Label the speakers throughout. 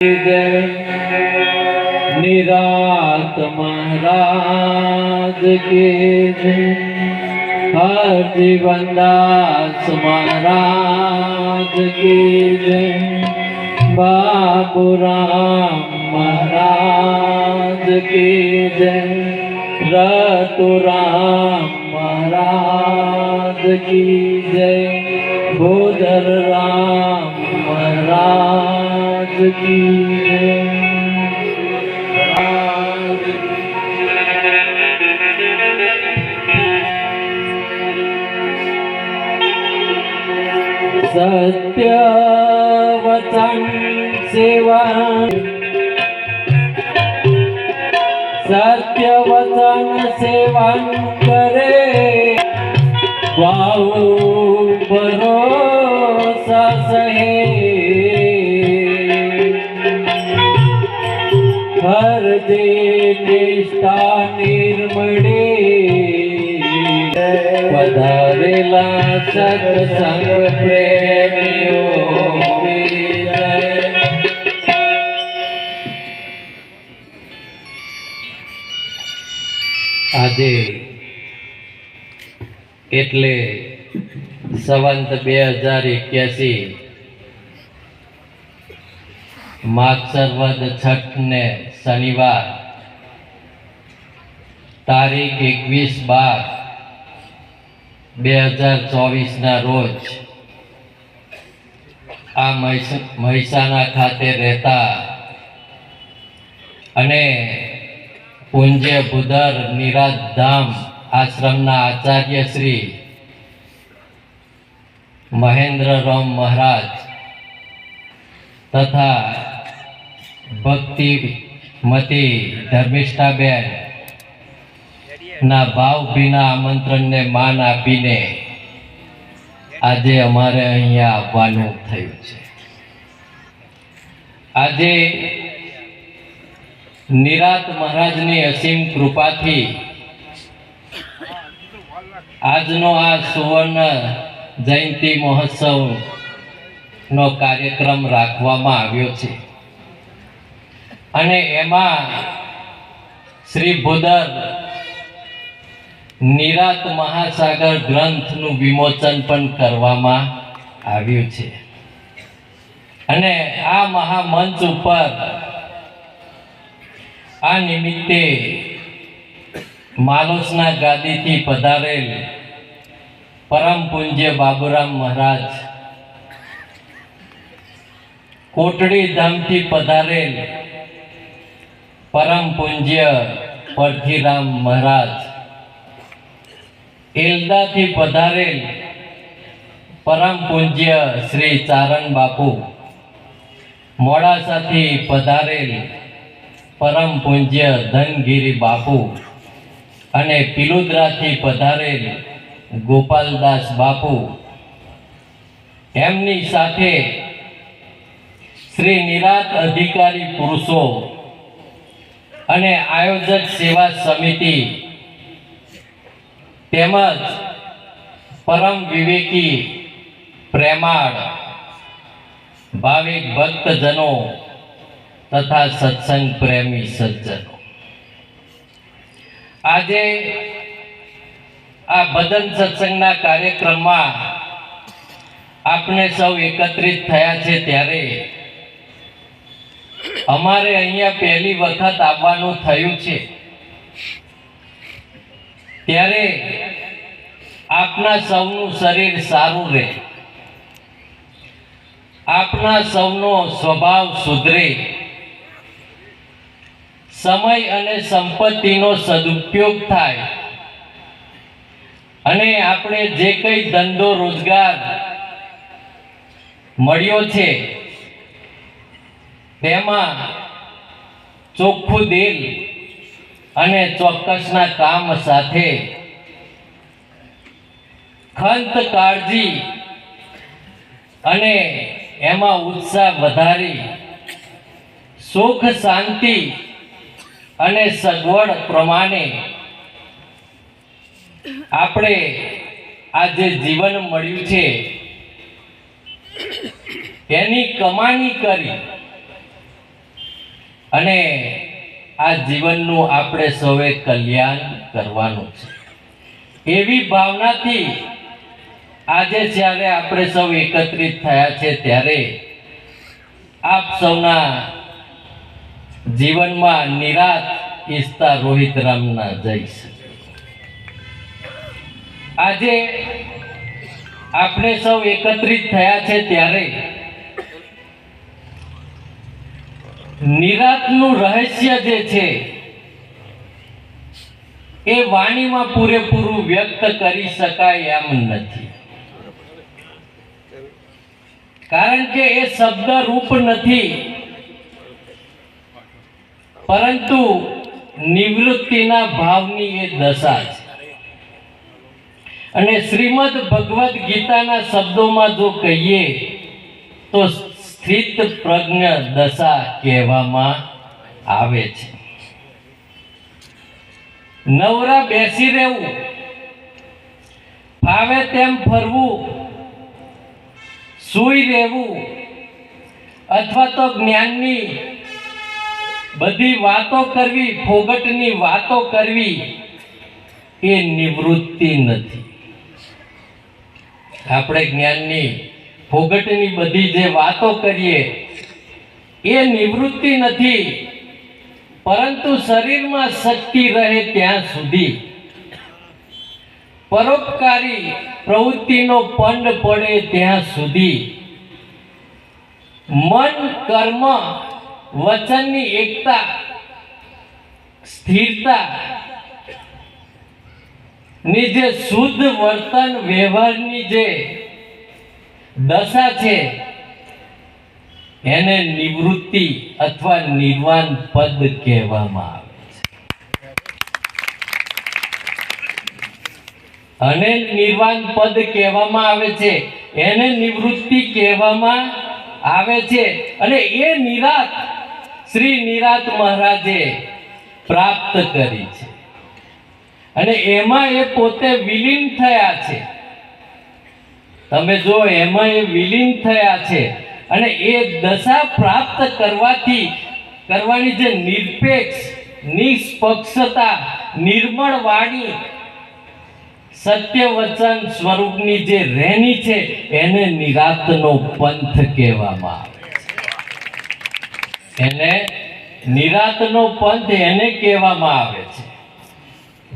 Speaker 1: જય નિરાત મહારાજ કે જય હર महाराज મહારાજ કે જય બાબુરામ મહારાજ કે जय રતુરામ મહારાજ महाराज की जय રામ મહારાજ કી જય સત્ય વચન સેવા સત્ય વચન સેવન કરે વાહુ હર દે નિષ્ઠા નિર્મળે પધારેલા સત્સંગ પ્રેમીઓ આજે એટલે સંવંત બે હજાર એક્યાસી માગસરવદ છઠ ને શનિવાર, તારીખ એકવીસ બાર બે હજાર ચોવીસના રોજ આ મહેસ- મહેસાણા ખાતે રહેતા અને પૂંજ્ય બુધર નિરાધામ આશ્રમના આચાર્ય શ્રી મહેન્દ્ર રામ મહારાજ તથા ભક્તિમતી ધર્મિષ્ઠાબેન, ના ભાવભીના આમંત્રણને માન આપીને આજે અમારે અહીંયા આવવાનું થયું છે. આજે નિરાત મહારાજની અસીમ કૃપાથી આજનો આ સુવર્ણ જયંતિ મહોત્સવ નો કાર્યક્રમ રાખવામાં આવ્યો છે. અને એમાં શ્રી ભૂદર નિરાત મહાસાગર ગ્રંથનું વિમોચન પણ કરવામાં આવ્યું છે. અને આ મહામંચ ઉપર આ નિમિત્તે માલોસના ગાદીથી પધારેલ પરમ પૂજ્ય બાબુરામ મહારાજ કોટડી ધામથી પધારેલ પરમ પૂજ્ય પરથીરામ મહારાજ. એલદાથી પધારેલ પરમ પૂજ્ય શ્રી ચારણ બાપુ. મોડાસાથી પધારેલ પરમ પૂજ્ય ધનગીરી બાપુ. અને પિલુદ્રાથી પધારેલ ગોપાલદાસ બાપુ. એમની સાથે શ્રી નિરાત અધિકારી પુરુષો અને આયોજક સેવા સમિતિ તેમજ પરમ વિવેકી પ્રેમાળ, ભાવિક ભક્તજનો તથા સત્સંગ પ્રેમી સજ્જનો. આજે આ ભજન સત્સંગના કાર્યક્રમમાં આપણે સૌ એકત્રિત થયા છે ત્યારે અમારે અહીંયા પહેલી વખત આવવાનું થયું છે. ત્યારે આપના સૌનું શરીર સારું રહે. આપના સૌનો સ્વભાવ સુધરે. સમય અને સંપત્તિનો સદુપયોગ થાય. અને આપણે જે કંઈ ધંધો રોજગાર મળ્યો છે તેમાં ચોખ્ખું દિલ અને ચોક્કસના કામ સાથે ખંત કાળજી અને એમાં ઉત્સાહ વધારી, સુખ શાંતિ અને સગવડ પ્રમાણે આપણે આ જે જીવન મળ્યું છે. એની કમાણી કરી અને આ જીવનનું આપણે સૌએ કલ્યાણ કરવાનું છે. એવી ભાવનાથી આજે જ્યારે આપણે સૌ એકત્રિત થયા છે ત્યારે આપ સૌના જીવનમાં નિરાત ઈચ્છતા રોહિત રામના જઈશ આજે આપણે સૌ એકત્રિત થયા છે ત્યારે નિરાતનું રહસ્ય જે છે, એ વાણીમાં પૂરેપૂરું વ્યક્ત કરી શકાય એમ નથી. કારણ કે એ શબ્દ રૂપ નથી. પરંતુ નિવૃત્તિના ભાવની એ દશા છે. અને શ્રીમદ ભગવદ્ ગીતાના શબ્દોમાં જો કહીએ, તો સ્થિત પ્રજ્ઞ દશા કહેવામાં આવે છે. નવરા બેસી રહેવું, ફાવે તેમ ફરવું, સૂઈ રહેવું, અથવા તો જ્ઞાનની બધી વાતો કરવી, ફોગટની વાતો કરવી, એ નિવૃત્તિ નથી. આપણે જ્ઞાનની ફોગટની બધી જે વાતો કરીએ, એ નિવૃત્તિ નથી. પરંતુ શરીરમાં શક્તિ રહે ત્યાં સુધી. પરોપકારી પ્રવૃત્તિનો પંડ પડે ત્યાં સુધી. મન, કર્મ, વચનની એકતા, સ્થિરતા, ની જે શુદ્ધ વર્તન વ્યવહારની જે દશા છે. એને નિવૃત્તિ અથવા નિર્વાણ પદ કહેવામાં આવે છે. અને નિર્વાણ પદ કહેવામાં આવે છે. એને નિવૃત્તિ કહેવામાં આવે છે. અને એ નિરાત શ્રી નિરાત મહારાજે પ્રાપ્ત કરી છે. અને એમાં એ પોતે વિલીન થયા છે. તમે જો એમાં એ વિલીન થયા છે અને એ દશા પ્રાપ્ત કરવાથી કરવાની જે નિરપેક્ષ, નિષ્પક્ષતા નિર્મળ વાણી સત્ય વચન સ્વરૂપની જે રહેણી છે એને નિરાતનો પંથ કહેવામાં આવે છે. એને નિરાતનો પંથ એને કહેવામાં આવે છે.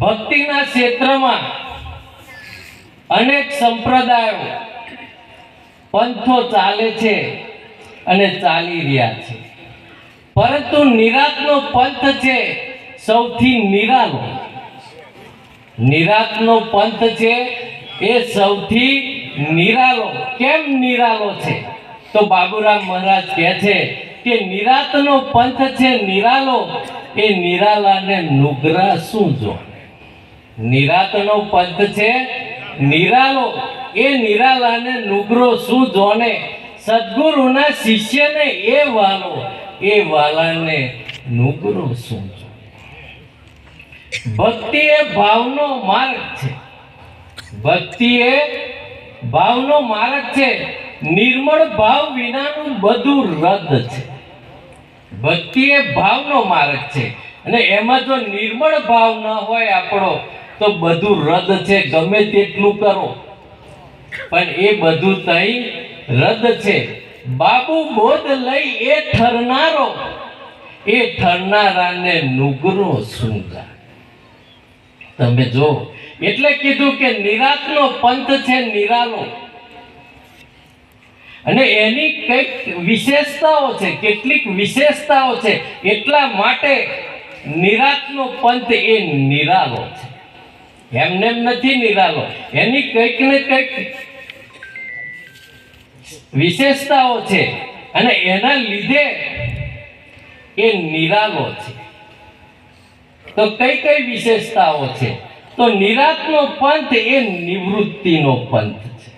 Speaker 1: ભક્તિના ક્ષેત્રમાં અનેક સંપ્રદાયો પંથો ચાલે છે અને ચાલી રહ્યા છે. પરંતુ નિરાતનો પંથ છે સૌથી નિરાલો. નિરાતનો પંથ છે એ સૌથી નિરાલો. કેમ નિરાલો છે? તો બાબુરામ મહારાજ કહે છે કે નિરાતનો પંથ છે નિરાલો. એ નિરાલાને નુગરા શું જો નિરાતનો પંથ છે નિરાલો. એ નિરાલાને નુગરો શું જોને? સદગુરુના શિષ્યને એ વાલો. એ વાલાને નુગરો શું ભક્તિ એ ભાવનો માર્ગ છે. ભક્તિ એ ભાવનો માર્ગ છે. નિર્મળ ભાવ વિનાનું બધું રદ છે. ભક્તિ એ ભાવનો માર્ગ છે. અને એમાં જો નિર્મળ ભાવ ન હોય આપણો તો બધું રદ છે. ગમે તેટલું કરો. પણ એ બધું તઈ રદ છે. બાબુ બોધ લઈ એ ઠરનારો. એ ઠરનારાને નુગરો સુંગા તમે જો, એટલે કીધું કે નિરાતનો પંથ છે નિરાલો. અને એની કંઈક વિશેષતાઓ છે, કેટલીક વિશેષતાઓ છે, એટલા માટે નિરાતનો પંથ એ નિરાલો છે. એમને નથી નિરાલો. એની કંઈક ને કંઈક વિશેષતાઓ છે અને એના લીધે એ નિરાલો છે. તો કઈ કઈ વિશેષતાઓ છે? તો નિરાતનો પંથ એ નિવૃત્તિનો પંથ છે.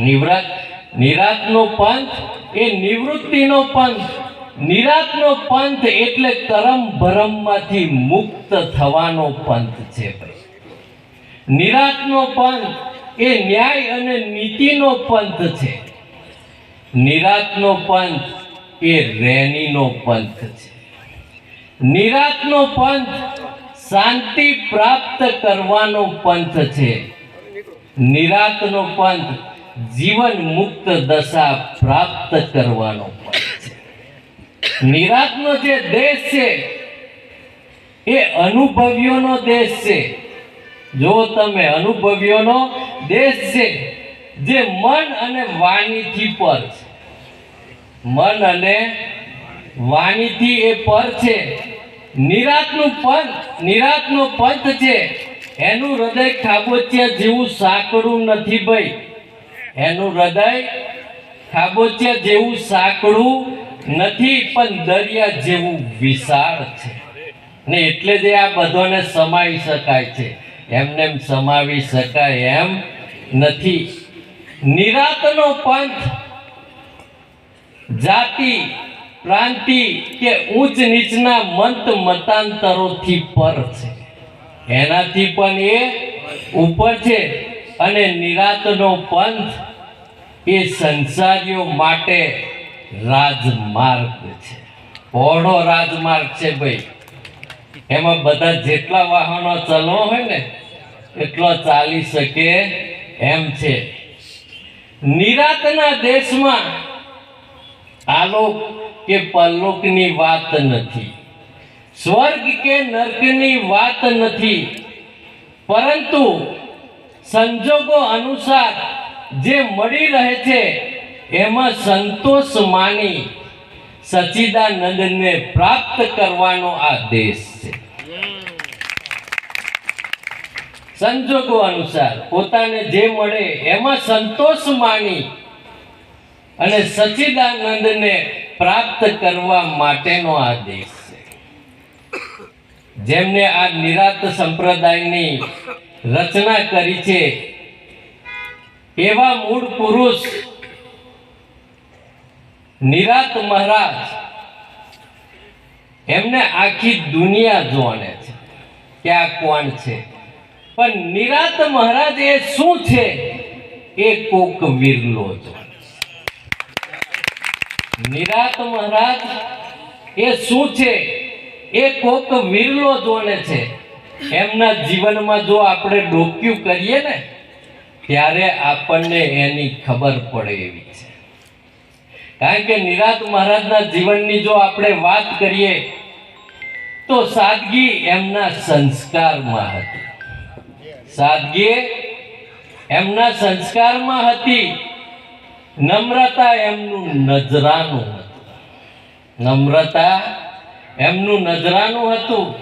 Speaker 1: નિવૃત્ત નિરાતનો પંથ એ નિવૃત્તિનો પંથ. નિરાતનો પંથ એટલે કરમ ભરમમાંથી મુક્ત થવાનો પંથ છે ભાઈ. નિરાતનો પંથ એ ન્યાય અને નીતિનો પંથ છે. નિરાતનો પંથ એ રેનીનો પંથ છે. નિરાતનો પંથ શાંતિ પ્રાપ્ત કરવાનો પંથ છે. નિરાતનો પંથ જીવન મુક્ત દશા પ્રાપ્ત કરવાનો પંથ નિરાતનો જે દેશ છે, એ અનુભવીઓનો દેશ છે. જો તમે અનુભવીઓનો દેશ છે, જે મન અને વાણીથી પર છે. મન અને વાણીથી એ પર છે. નિરાતનું પંથ નિરાતનો પંથ છે. એનું હૃદય ખાબોચિયા જેવું સાંકડું નથી ભાઈ. એનું હૃદય ખાબોચિયા જેવું સાંકડું નથી, પણ દરિયા જેવું વિશાળ છે. ને એટલે જ આ બધોને સમાવી શકાય છે. એમને એમ સમાવી શકાય એમ નથી. નિરાતનો પંથ, જાતિ, પ્રાંતિ કે ઉચ્ચ નીચના મંત મતાંતરોથી પર છે. એનાથી પણ એ ઉપર છે અને નિરાતનો પંથ એ સંસારીઓ માટે રાજમાર્ગ છે. પહોળો રાજમાર્ગ છે ભાઈ. એમાં બધા જેટલા વાહનો ચલવો હોય ને, એટલો ચાલી શકે એમ છે. નિરાતના દેશમાં આલોક કે પરલોકની વાત નથી. સ્વર્ગ કે નર્કની વાત નથી. પરંતુ સંજોગો અનુસાર જે મળી રહે છે એમાં સંતોષ માની સચિદાનંદને પ્રાપ્ત કરવાનો આ દેશ છે. સંજોગો અનુસાર પોતાને જે મળે એમાં સંતોષ માની અને સચિદાનંદને પ્રાપ્ત કરવા માટેનો આ દેશ છે. જેમને આ નિરાત સંપ્રદાયની રચના કરી છે, એવા મૂળ પુરુષ નિરાત મહારાજ, એમને આખી દુનિયા જોણે છે કે આ કોણ છે. પણ નિરાત મહારાજ એ શું છે? એ કોક વિરલો છે. નિરાત મહારાજ એ શું છે? એ કોક વિરલો જોને છે. એમના જીવનમાં જો આપણે ડોક્યુ કરીએ ને, ત્યારે આપણને એની ખબર પડે એવી છે. કારણ કે નિરાત મહારાજના જીવનની જો આપણે વાત કરીએ, તો સાદગી એમના સંસ્કારમાં હતી. સાદગી એમના સંસ્કારમાં હતી. નમ્રતા એમનું નજરાનું હતું. નમ્રતા એમનું નજરાનું હતું.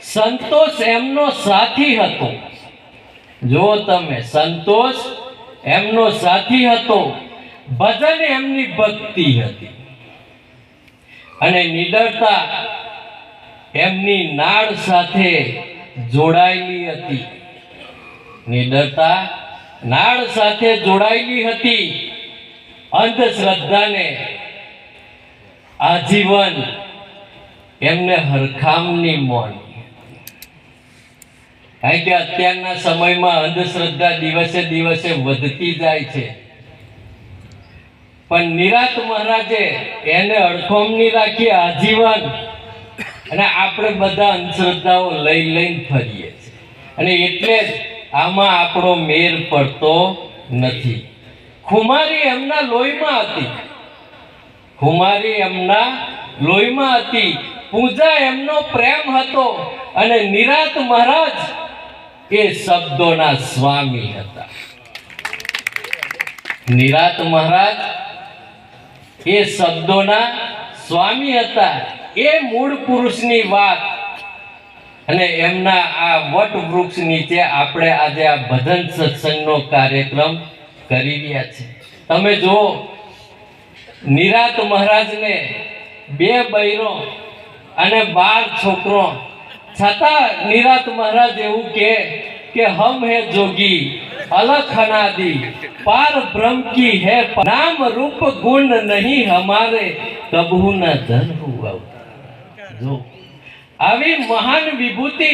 Speaker 1: સંતોષ એમનો સાથી હતો. જો તમે સંતોષ એમનો સાથી હતો ભજન એમની ભક્તિ હતી. અને નિડરતા એમની નાળ સાથે જોડાયેલી હતી. નિડરતા નાળ સાથે જોડાયેલી હતી. અંધશ્રદ્ધાને આજીવન એમને હરખામની મોની કારણ કે અત્યારના સમયમાં અંધશ્રદ્ધા દિવસે દિવસે વધતી જાય છે. પણ નિરાત મહારાજે એને અડખોમની રાખી આજીવન અને આપણે બધા અંધશ્રદ્ધાઓ લઈ લઈને ફરીએ છીએ. અને એટલે જ આમાં આપણો મેર પડતો નથી. ખુમારી એમના લોહીમાં હતી. ખુમારી એમના લોહીમાં હતી. પૂજા એમનો પ્રેમ હતો અને નિરાત મહારાજ એ શબ્દોના સ્વામી હતા. નિરાત મહારાજ એ શબ્દોના સ્વામી હતા. એ મૂળ પુરુષની વાત. અને એમના આ વટ વૃક્ષ નીચે આપણે આજે આ ભજન સત્સંગનો કાર્યક્રમ કરી રહ્યા છે. તમે જુઓ નિરાત મહારાજને બે બૈરો અને બાર છોકરો, છતાં નિરાત મહારાજ એવું કહે કે હમ હે જોગી અલખ અનાદि पार ब्रह्म की है नाम रूप गुण नहीं हमारे कबहू न धन हुआ જો આવી મહાન વિભૂતિ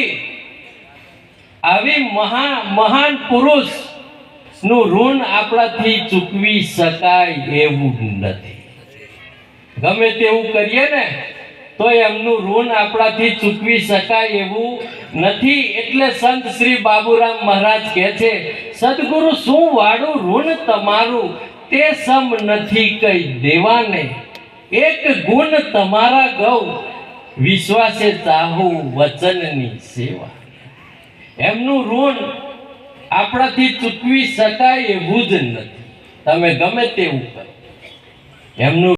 Speaker 1: આવી મહાન મહાન પુરુષ નું ઋણ આપણાથી ચૂકવી શકાય એવું નથી ગમે તેવું કરીએ ને તો એમનું ઋણ આપણાથી ચૂકવી શકાય એવું નથી એટલે સંત શ્રી બાબુરામ મહારાજ કહે છે, સદગુરુ, શું વાળું ઋણ તમારું? તે સમ નથી કઈ દેવાને. એક ગુણ તમારા ગૌ. વિશ્વાસે ચાહુ વચનની સેવા. એમનું ઋણ આપણાથી ચૂકવી શકાય એવું જ નથી. તમે ગમે તેવું કરો. એમનું